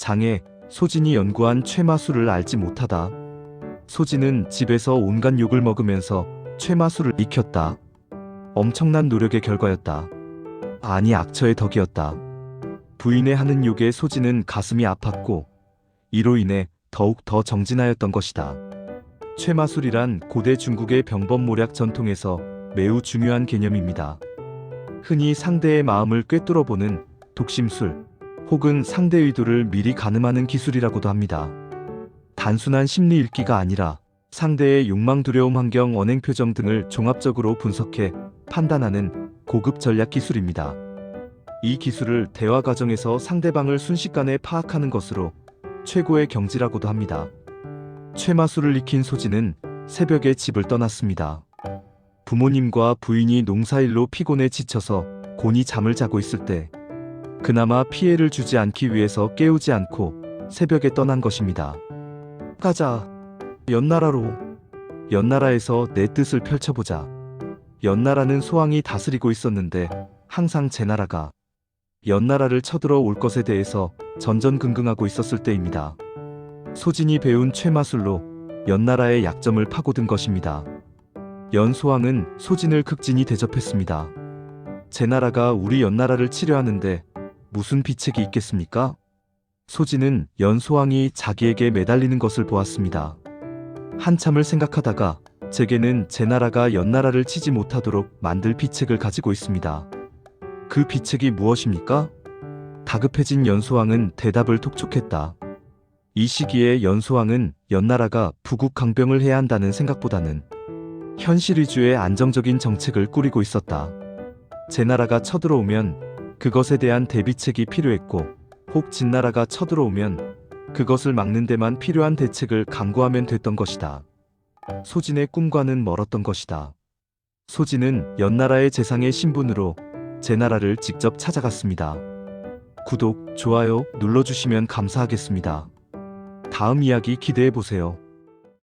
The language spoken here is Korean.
장애, 소진이 연구한 최마술을 알지 못하다. 소진은 집에서 온갖 욕을 먹으면서 최마술을 익혔다. 엄청난 노력의 결과였다. 아니 악처의 덕이었다. 부인의 하는 욕에 소진은 가슴이 아팠고 이로 인해 더욱 더 정진하였던 것이다. 최마술이란 고대 중국의 병범모략 전통에서 매우 중요한 개념입니다. 흔히 상대의 마음을 꿰뚫어 보는 독심술 혹은 상대 의도를 미리 가늠하는 기술이라고도 합니다. 단순한 심리 읽기가 아니라 상대의 욕망, 두려움, 환경, 언행, 표정 등을 종합적으로 분석해 판단하는 고급 전략 기술입니다. 이 기술을 대화 과정에서 상대방을 순식간에 파악하는 것으로 최고의 경지라고도 합니다. 최마술을 익힌 소진은 새벽에 집을 떠났습니다. 부모님과 부인이 농사일로 피곤해 지쳐서 곤히 잠을 자고 있을 때 그나마 피해를 주지 않기 위해서 깨우지 않고 새벽에 떠난 것입니다. 가자. 연나라로. 연나라에서 내 뜻을 펼쳐보자. 연나라는 소왕이 다스리고 있었는데 항상 제 나라가 연나라를 쳐들어 올 것에 대해서 전전긍긍하고 있었을 때입니다. 소진이 배운 최마술로 연나라의 약점을 파고든 것입니다. 연소왕은 소진을 극진히 대접했습니다. 제 나라가 우리 연나라를 치려하는데 무슨 비책이 있겠습니까? 소진은 연소왕이 자기에게 매달리는 것을 보았습니다. 한참을 생각하다가 제게는 제 나라가 연나라를 치지 못하도록 만들 비책을 가지고 있습니다. 그 비책이 무엇입니까? 다급해진 연소왕은 대답을 톡촉했다. 이 시기에 연소왕은 연나라가 부국 강병을 해야 한다는 생각보다는 현실 위주의 안정적인 정책을 꾸리고 있었다. 제 나라가 쳐들어오면 그것에 대한 대비책이 필요했고 혹 진나라가 쳐들어오면 그것을 막는 데만 필요한 대책을 강구하면 됐던 것이다. 소진의 꿈과는 멀었던 것이다. 소진은 연나라의 재상의 신분으로 제 나라를 직접 찾아갔습니다. 구독, 좋아요 눌러주시면 감사하겠습니다. 다음 이야기 기대해 보세요.